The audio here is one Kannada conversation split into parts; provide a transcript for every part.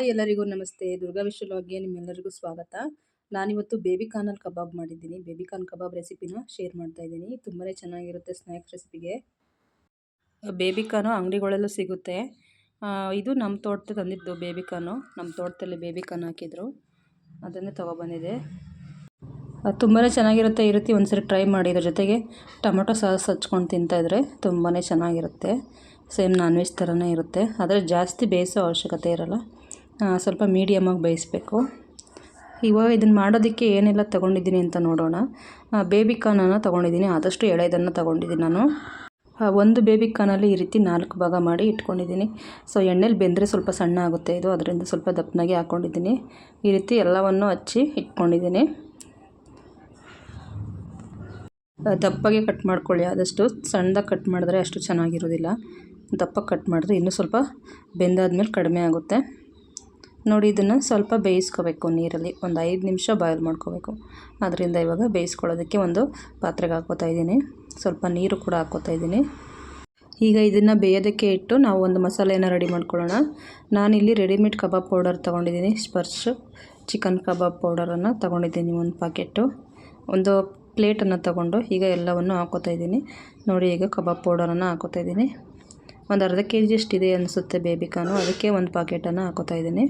ಹಾಯ್ ಎಲ್ಲರಿಗೂ ನಮಸ್ತೆ. ದುರ್ಗಾ ವಿಶ್ವ ಲಾಗ್ಗೆ ನಿಮ್ಮೆಲ್ಲರಿಗೂ ಸ್ವಾಗತ. ನಾನಿವತ್ತು ಬೇಬಿ ಕಾರ್ನಲ್ಲಿ ಕಬಾಬ್ ಮಾಡಿದ್ದೀನಿ. ಬೇಬಿ ಕಾರ್ನ್ ಕಬಾಬ್ ರೆಸಿಪಿನ ಶೇರ್ ಮಾಡ್ತಾ ಇದ್ದೀನಿ. ತುಂಬಾ ಚೆನ್ನಾಗಿರುತ್ತೆ ಸ್ನ್ಯಾಕ್ಸ್ ರೆಸಿಪಿಗೆ. ಬೇಬಿ ಕಾರ್ನು ಅಂಗಡಿಗಳಲ್ಲೂ ಸಿಗುತ್ತೆ. ಇದು ನಮ್ಮ ತೋಟದ ತಂದಿದ್ದು ಬೇಬಿ ಕಾರ್ನು. ನಮ್ಮ ತೋಟದಲ್ಲಿ ಬೇಬಿ ಕಾರ್ನ್ ಹಾಕಿದ್ರು. ಅದನ್ನೇ ತೊಗೊಬಂದಿದೆ ತುಂಬಾ ಚೆನ್ನಾಗಿರುತ್ತೆ. ಈ ರೀತಿ ಒಂದ್ಸರಿ ಟ್ರೈ ಮಾಡಿ. ಇದ್ರ ಜೊತೆಗೆ ಟೊಮೊಟೊ ಸಾಸ್ ಹಚ್ಕೊಂಡು ತಿಂತಾಯಿದ್ರೆ ತುಂಬಾ ಚೆನ್ನಾಗಿರುತ್ತೆ. ಸೇಮ್ ನಾನ್ ವೆಜ್ ಥರನೇ ಇರುತ್ತೆ. ಆದರೆ ಜಾಸ್ತಿ ಬೇಯಿಸೋ ಅವಶ್ಯಕತೆ ಇರಲ್ಲ. ಸ್ವಲ್ಪ ಮೀಡಿಯಮ್ಮಾಗಿ ಬೇಯಿಸ್ಬೇಕು. ಇವಾಗ ಇದನ್ನು ಮಾಡೋದಕ್ಕೆ ಏನೆಲ್ಲ ತೊಗೊಂಡಿದ್ದೀನಿ ಅಂತ ನೋಡೋಣ. ಬೇಬಿ ಕಾನನ್ನು ತೊಗೊಂಡಿದ್ದೀನಿ. ಆದಷ್ಟು ಎಳೆದನ್ನು ತೊಗೊಂಡಿದ್ದೀನಿ ನಾನು. ಒಂದು ಬೇಬಿ ಕಾನಲ್ಲಿ ಈ ರೀತಿ ನಾಲ್ಕು ಭಾಗ ಮಾಡಿ ಇಟ್ಕೊಂಡಿದ್ದೀನಿ. ಸೊ ಎಣ್ಣೆಲಿ ಬೆಂದರೆ ಸ್ವಲ್ಪ ಸಣ್ಣ ಆಗುತ್ತೆ ಇದು. ಅದರಿಂದ ಸ್ವಲ್ಪ ದಪ್ಪನಾಗಿ ಹಾಕ್ಕೊಂಡಿದ್ದೀನಿ ಈ ರೀತಿ ಎಲ್ಲವನ್ನು ಹಚ್ಚಿ ಇಟ್ಕೊಂಡಿದ್ದೀನಿ. ದಪ್ಪಗೆ ಕಟ್ ಮಾಡ್ಕೊಳ್ಳಿ. ಆದಷ್ಟು ಸಣ್ಣದಾಗಿ ಕಟ್ ಮಾಡಿದ್ರೆ ಅಷ್ಟು ಚೆನ್ನಾಗಿರೋದಿಲ್ಲ. ದಪ್ಪ ಕಟ್ ಮಾಡಿದ್ರೆ ಇನ್ನೂ ಸ್ವಲ್ಪ ಬೆಂದಾದ್ಮೇಲೆ ಕಡಿಮೆ ಆಗುತ್ತೆ. ನೋಡಿ, ಇದನ್ನು ಸ್ವಲ್ಪ ಬೇಯಿಸ್ಕೋಬೇಕು ನೀರಲ್ಲಿ. ಒಂದು ಐದು ನಿಮಿಷ ಬಾಯ್ಲ್ ಮಾಡ್ಕೋಬೇಕು. ಅದರಿಂದ ಇವಾಗ ಬೇಯಿಸ್ಕೊಳ್ಳೋದಕ್ಕೆ ಒಂದು ಪಾತ್ರೆಗೆ ಹಾಕೋತಾ ಇದ್ದೀನಿ. ಸ್ವಲ್ಪ ನೀರು ಕೂಡ ಹಾಕೋತಾ ಇದ್ದೀನಿ. ಈಗ ಇದನ್ನು ಬೇಯೋದಕ್ಕೆ ಇಟ್ಟು ನಾವು ಒಂದು ಮಸಾಲೆಯನ್ನು ರೆಡಿ ಮಾಡ್ಕೊಳ್ಳೋಣ. ನಾನಿಲ್ಲಿ ರೆಡಿಮೇಡ್ ಕಬಾಬ್ ಪೌಡರ್ ತೊಗೊಂಡಿದ್ದೀನಿ. ಸ್ಪರ್ಶ್ ಚಿಕನ್ ಕಬಾಬ್ ಪೌಡರನ್ನು ತೊಗೊಂಡಿದ್ದೀನಿ ಒಂದು ಪ್ಯಾಕೆಟು ಒಂದು ಪ್ಲೇಟನ್ನು ತಗೊಂಡು ಈಗ ಎಲ್ಲವನ್ನು ಹಾಕೋತಾ ಇದ್ದೀನಿ. ನೋಡಿ, ಈಗ ಕಬಾಬ್ ಪೌಡರನ್ನು ಹಾಕೋತಾ ಇದ್ದೀನಿ. ಒಂದು ಅರ್ಧ ಕೆ ಜಿಯಷ್ಟಿದೆ ಅನಿಸುತ್ತೆ ಬೇಬಿಕಾನು ಅದಕ್ಕೆ ಒಂದು ಪ್ಯಾಕೆಟನ್ನು ಹಾಕೋತಾ ಇದ್ದೀನಿ.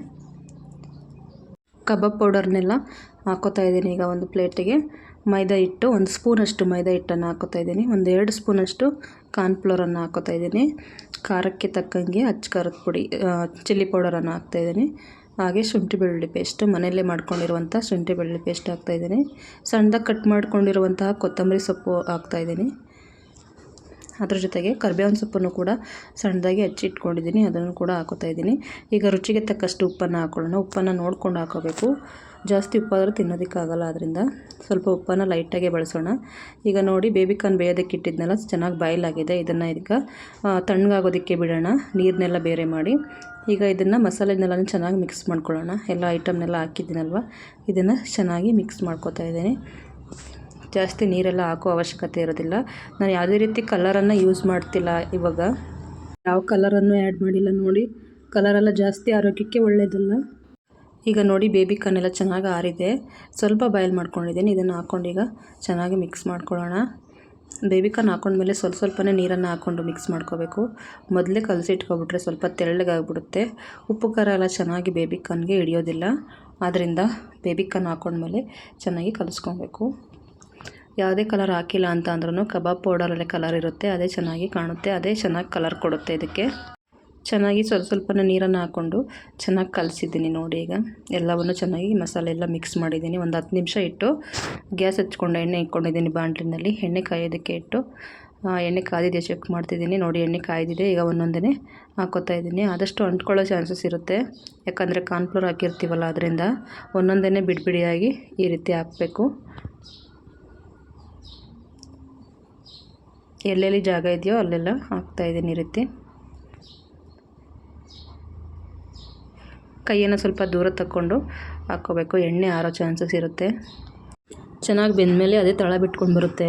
ಕಬಾಬ್ ಪೌಡರ್ನೆಲ್ಲ ಹಾಕೋತಾ ಇದ್ದೀನಿ ಈಗ ಒಂದು ಪ್ಲೇಟಿಗೆ. ಮೈದಾ ಹಿಟ್ಟು, ಒಂದು ಸ್ಪೂನಷ್ಟು ಮೈದಾ ಹಿಟ್ಟನ್ನು ಹಾಕೋತಾ ಇದ್ದೀನಿ. ಒಂದು ಎರಡು ಸ್ಪೂನಷ್ಟು ಕಾರ್ನ್ಫ್ಲೋರನ್ನು ಹಾಕೋತಾ ಇದ್ದೀನಿ. ಖಾರಕ್ಕೆ ತಕ್ಕಂಗೆ ಅಚ್ಚ ಖಾರದ ಪುಡಿ ಚಿಲ್ಲಿ ಪೌಡರನ್ನು ಹಾಕ್ತಾಯಿದ್ದೀನಿ ಹಾಗೆ ಶುಂಠಿ ಬೆಳ್ಳುಳ್ಳಿ ಪೇಸ್ಟ್, ಮನೆಯಲ್ಲೇ ಮಾಡ್ಕೊಂಡಿರುವಂಥ ಶುಂಠಿ ಬೆಳ್ಳುಳ್ಳಿ ಪೇಸ್ಟ್ ಹಾಕ್ತಾಯಿದ್ದೀನಿ ಸಣ್ಣದಾಗಿ ಕಟ್ ಮಾಡ್ಕೊಂಡಿರುವಂತಹ ಕೊತ್ತಂಬರಿ ಸೊಪ್ಪು ಹಾಕ್ತಾಯಿದ್ದೀನಿ ಅದ್ರ ಜೊತೆಗೆ ಕರ್ಬೇವಿನ ಸೊಪ್ಪನ್ನು ಕೂಡ ಸಣ್ಣದಾಗಿ ಹಚ್ಚಿಟ್ಕೊಂಡಿದ್ದೀನಿ ಅದನ್ನು ಕೂಡ ಹಾಕೋತಾ ಇದ್ದೀನಿ. ಈಗ ರುಚಿಗೆ ತಕ್ಕಷ್ಟು ಉಪ್ಪನ್ನು ಹಾಕೊಳ್ಳೋಣ. ಉಪ್ಪನ್ನು ನೋಡ್ಕೊಂಡು ಹಾಕೋಬೇಕು. ಜಾಸ್ತಿ ಉಪ್ಪಾದರೂ ತಿನ್ನೋದಕ್ಕಾಗಲ್ಲ ಅದರಿಂದ ಸ್ವಲ್ಪ ಉಪ್ಪನ್ನು ಲೈಟಾಗೆ ಬಳಸೋಣ. ಈಗ ನೋಡಿ ಬೇಬಿಕಾನ್ ಬೇಯೋದಕ್ಕೆ ಇಟ್ಟಿದ್ನಲ್ಲ ಚೆನ್ನಾಗಿ ಬಾಯ್ಲ್ ಆಗಿದೆ ಇದನ್ನು ಈಗ ತಣ್ಣಗಾಗೋದಕ್ಕೆ ಬಿಡೋಣ. ನೀರನ್ನೆಲ್ಲ ಬೇರೆ ಮಾಡಿ. ಈಗ ಇದನ್ನು ಮಸಾಲೆನೆಲ್ಲ ಚೆನ್ನಾಗಿ ಮಿಕ್ಸ್ ಮಾಡ್ಕೊಳ್ಳೋಣ. ಎಲ್ಲ ಐಟಮ್ನೆಲ್ಲ ಹಾಕಿದ್ದೀನಲ್ವ? ಇದನ್ನು ಚೆನ್ನಾಗಿ ಮಿಕ್ಸ್ ಮಾಡ್ಕೋತಾ ಇದ್ದೀನಿ. ಜಾಸ್ತಿ ನೀರೆಲ್ಲ ಹಾಕೋ ಅವಶ್ಯಕತೆ ಇರೋದಿಲ್ಲ. ನಾನು ಯಾವುದೇ ರೀತಿ ಕಲರನ್ನು ಯೂಸ್ ಮಾಡ್ತಿಲ್ಲ ಇವಾಗ. ಯಾವ ಕಲರನ್ನು ಆ್ಯಡ್ ಮಾಡಿಲ್ಲ ನೋಡಿ. ಕಲರೆಲ್ಲ ಜಾಸ್ತಿ ಆರೋಗ್ಯಕ್ಕೆ ಒಳ್ಳೆಯದಲ್ಲ ಈಗ ನೋಡಿ ಬೇಬಿ ಕನ್ನೆಲ್ಲ ಚೆನ್ನಾಗಿ ಆರಿದೆ. ಸ್ವಲ್ಪ ಬಾಯ್ಲ್ ಮಾಡ್ಕೊಂಡಿದ್ದೀನಿ. ಇದನ್ನು ಹಾಕ್ಕೊಂಡೀಗ ಚೆನ್ನಾಗಿ ಮಿಕ್ಸ್ ಮಾಡ್ಕೊಳ್ಳೋಣ. ಬೇಬಿ ಕಾರ್ನ್ ಹಾಕೊಂಡ್ಮೇಲೆ ಸ್ವಲ್ಪ ಸ್ವಲ್ಪನೇ ನೀರನ್ನು ಹಾಕ್ಕೊಂಡು ಮಿಕ್ಸ್ ಮಾಡ್ಕೋಬೇಕು. ಮೊದಲೇ ಕಲಸಿಟ್ಕೊಬಿಟ್ರೆ ಸ್ವಲ್ಪ ತೆಳ್ಳಗಾಗ್ಬಿಡುತ್ತೆ. ಉಪ್ಪು ಖಾರ ಎಲ್ಲ ಚೆನ್ನಾಗಿ ಬೇಬಿ ಕಾರ್ನ್ಗೆ ಹಿಡಿಯೋದಿಲ್ಲ. ಆದ್ದರಿಂದ ಬೇಬಿ ಕಾರ್ನ್ ಹಾಕೊಂಡ್ಮೇಲೆ ಚೆನ್ನಾಗಿ ಕಲಿಸ್ಕೊಬೇಕು. ಯಾವುದೇ ಕಲರ್ ಹಾಕಿಲ್ಲ ಅಂತ ಅಂದ್ರೂ ಕಬಾಬ್ ಪೌಡರಲ್ಲೇ ಕಲರ್ ಇರುತ್ತೆ, ಅದೇ ಚೆನ್ನಾಗಿ ಕಾಣುತ್ತೆ, ಅದೇ ಚೆನ್ನಾಗಿ ಕಲರ್ ಕೊಡುತ್ತೆ ಇದಕ್ಕೆ. ಚೆನ್ನಾಗಿ ಸ್ವಲ್ಪ ಸ್ವಲ್ಪನೇ ನೀರನ್ನು ಹಾಕ್ಕೊಂಡು ಚೆನ್ನಾಗಿ ಕಲಸಿದ್ದೀನಿ ನೋಡಿ ಈಗ. ಎಲ್ಲವನ್ನು ಚೆನ್ನಾಗಿ ಮಸಾಲೆ ಎಲ್ಲ ಮಿಕ್ಸ್ ಮಾಡಿದ್ದೀನಿ. ಒಂದು ಹತ್ತು ನಿಮಿಷ ಇಟ್ಟು ಗ್ಯಾಸ್ ಹಚ್ಕೊಂಡು, ಎಣ್ಣೆ ಇಟ್ಕೊಂಡಿದ್ದೀನಿ ಬಾಂಡ್ಲಿನಲ್ಲಿ ಎಣ್ಣೆ ಕಾಯೋದಕ್ಕೆ ಇಟ್ಟು ಎಣ್ಣೆ ಕಾದಿದೆ ಚೆಕ್ ಮಾಡ್ತಿದ್ದೀನಿ. ನೋಡಿ ಎಣ್ಣೆ ಕಾಯ್ದಿದೆ, ಈಗ ಒಂದೊಂದೇ ಹಾಕೋತಾ ಇದ್ದೀನಿ. ಆದಷ್ಟು ಅಂಟ್ಕೊಳ್ಳೋ ಚಾನ್ಸಸ್ ಇರುತ್ತೆ. ಯಾಕಂದರೆ ಕಾರ್ನ್ಫ್ಲೋರ್ ಹಾಕಿರ್ತೀವಲ್ಲ, ಅದರಿಂದ ಒಂದೊಂದೇ ಬಿಡಿಬಿಡಿಯಾಗಿ ಈ ರೀತಿ ಹಾಕಬೇಕು. ಎಲ್ಲೆಲ್ಲಿ ಜಾಗ ಇದೆಯೋ ಅಲ್ಲೆಲ್ಲ ಹಾಕ್ತಾಯಿದ್ದೀನಿ ಈ ರೀತಿ. ಕೈಯನ್ನು ಸ್ವಲ್ಪ ದೂರ ತಕ್ಕೊಂಡು ಹಾಕ್ಕೋಬೇಕು. ಎಣ್ಣೆ ಆರೋ ಚಾನ್ಸಸ್ ಇರುತ್ತೆ. ಚೆನ್ನಾಗಿ ಬೆಂದಮೇಲೆ ಅದೇ ತಳ ಬಿಟ್ಕೊಂಡು ಬರುತ್ತೆ.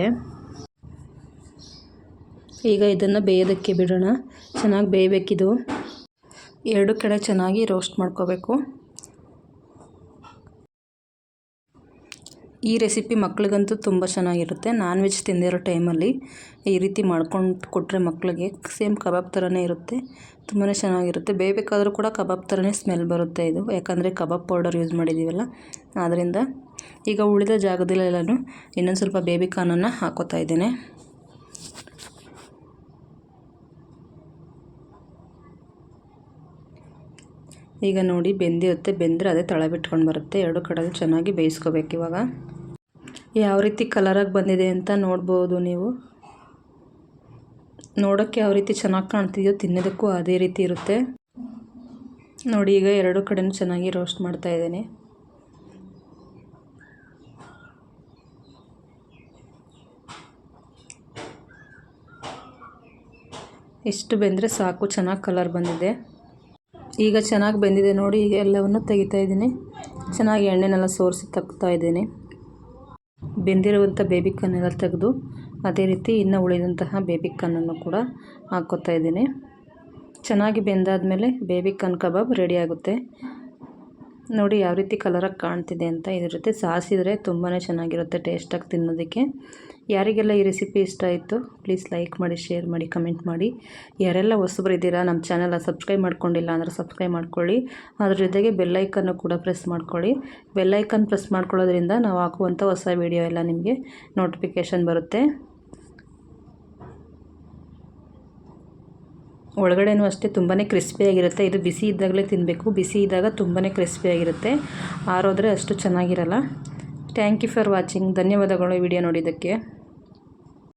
ಈಗ ಇದನ್ನು ಬೇಯೋದಕ್ಕೆ ಬಿಡೋಣ. ಚೆನ್ನಾಗಿ ಬೇಯಬೇಕಿದು. ಎರಡು ಕಡೆ ಚೆನ್ನಾಗಿ ರೋಸ್ಟ್ ಮಾಡ್ಕೋಬೇಕು. ಈ ರೆಸಿಪಿ ಮಕ್ಳಿಗಂತೂ ತುಂಬ ಚೆನ್ನಾಗಿರುತ್ತೆ. ನಾನ್ ವೆಜ್ ತಿಂದಿರೋ ಟೈಮಲ್ಲಿ ಈ ರೀತಿ ಮಾಡ್ಕೊಂಡು ಕೊಟ್ಟರೆ ಮಕ್ಕಳಿಗೆ ಸೇಮ್ ಕಬಾಬ್ ಥರನೇ ಇರುತ್ತೆ. ತುಂಬಾ ಚೆನ್ನಾಗಿರುತ್ತೆ. ಬೇಯಬೇಕಾದ್ರೂ ಕೂಡ ಕಬಾಬ್ ಥರನೇ ಸ್ಮೆಲ್ ಬರುತ್ತೆ ಇದು. ಯಾಕಂದರೆ ಕಬಾಬ್ ಪೌಡರ್ ಯೂಸ್ ಮಾಡಿದ್ದೀವಲ್ಲ ಆದ್ದರಿಂದ ಈಗ ಉಳಿದ ಜಾಗದಲ್ಲೆಲ್ಲನೂ ಇನ್ನೊಂದು ಸ್ವಲ್ಪ ಬೇಬಿ ಕಾರ್ನನ್ನು ಹಾಕೋತಾ ಇದ್ದೇನೆ. ಈಗ ನೋಡಿ ಬೆಂದಿರುತ್ತೆ. ಬೆಂದರೆ ಅದೇ ತಳ ಬಿಟ್ಕೊಂಡು ಬರುತ್ತೆ. ಎರಡು ಕಡೆ ಚೆನ್ನಾಗಿ ಬೇಯಿಸ್ಕೋಬೇಕು ಇವಾಗ. ಯಾವ ರೀತಿ ಕಲರಾಗಿ ಬಂದಿದೆ ಅಂತ ನೋಡ್ಬೋದು ನೀವು. ನೋಡೋಕ್ಕೆ ಯಾವ ರೀತಿ ಚೆನ್ನಾಗಿ ಕಾಣ್ತಿದೆಯೋ ತಿನ್ನೋದಕ್ಕೂ ಅದೇ ರೀತಿ ಇರುತ್ತೆ. ನೋಡಿ, ಈಗ ಎರಡು ಕಡೆನೂ ಚೆನ್ನಾಗಿ ರೋಸ್ಟ್ ಮಾಡ್ತಾ ಇದ್ದೀನಿ. ಇಷ್ಟು ಬೆಂದರೆ ಸಾಕು, ಚೆನ್ನಾಗಿ ಕಲರ್ ಬಂದಿದೆ. ಈಗ ಚೆನ್ನಾಗಿ ಬೆಂದಿದೆ ನೋಡಿ, ಈಗ ಎಲ್ಲವನ್ನು ತೆಗಿತಾ ಇದ್ದೀನಿ. ಚೆನ್ನಾಗಿ ಎಣ್ಣೆನೆಲ್ಲ ಸೋರಿಸಿ ತಗ್ತಾ ಇದ್ದೀನಿ. ಬೆಂದಿರುವಂಥ ಬೇಬಿ ಕನ್ನೆಲ್ಲ ತೆಗೆದು ಅದೇ ರೀತಿ ಇನ್ನು ಉಳಿದಂತಹ ಬೇಬಿ ಕನ್ನನ್ನು ಕೂಡ ಹಾಕ್ಕೋತಾ ಇದ್ದೀನಿ. ಚೆನ್ನಾಗಿ ಬೆಂದಾದಮೇಲೆ ಬೇಬಿ ಕನ್ ಕಬಾಬ್ ರೆಡಿ ಆಗುತ್ತೆ. ನೋಡಿ ಯಾವ ರೀತಿ ಕಲರಾಗಿ ಕಾಣ್ತಿದೆ ಅಂತ ಇದ್ರ ಜೊತೆ ಸಾಸಿದರೆ ತುಂಬಾ ಚೆನ್ನಾಗಿರುತ್ತೆ ಟೇಸ್ಟಾಗಿ ತಿನ್ನೋದಕ್ಕೆ. ಯಾರಿಗೆಲ್ಲ ಈ ರೆಸಿಪಿ ಇಷ್ಟ ಆಯಿತು ಪ್ಲೀಸ್ ಲೈಕ್ ಮಾಡಿ ಶೇರ್ ಮಾಡಿ ಕಮೆಂಟ್ ಮಾಡಿ. ಯಾರೆಲ್ಲ ಹೊಸಬ್ರು ಇದ್ದೀರಾ ನಮ್ಮ ಚಾನಲ್ನ ಸಬ್ಸ್ಕ್ರೈಬ್ ಮಾಡ್ಕೊಂಡಿಲ್ಲ ಅಂದರೆ ಸಬ್ಸ್ಕ್ರೈಬ್ ಮಾಡ್ಕೊಳ್ಳಿ. ಅದ್ರ ಜೊತೆಗೆ ಬೆಲ್ಲೈಕನ್ನು ಕೂಡ ಪ್ರೆಸ್ ಮಾಡ್ಕೊಳ್ಳಿ. ಬೆಲ್ಲೈಕನ್ ಪ್ರೆಸ್ ಮಾಡ್ಕೊಳ್ಳೋದ್ರಿಂದ ನಾವು ಹಾಕುವಂಥ ಹೊಸ ವೀಡಿಯೋ ಎಲ್ಲ ನಿಮಗೆ ನೋಟಿಫಿಕೇಷನ್ ಬರುತ್ತೆ. ಒಳಗಡೆನೂ ಅಷ್ಟೇ ತುಂಬಾ ಕ್ರಿಸ್ಪಿಯಾಗಿರುತ್ತೆ ಇದು ಬಿಸಿ ಇದ್ದಾಗಲೇ ತಿನ್ನಬೇಕು ಬಿಸಿ ಇದ್ದಾಗ ತುಂಬಾ ಕ್ರಿಸ್ಪಿಯಾಗಿರುತ್ತೆ ಆರೋದ್ರೆ ಅಷ್ಟು ಚೆನ್ನಾಗಿರಲ್ಲ. ಥ್ಯಾಂಕ್ ಯು ಫಾರ್ ವಾಚಿಂಗ್ ಧನ್ಯವಾದಗಳು ವಿಡಿಯೋ ನೋಡಿದ್ದಕ್ಕೆ.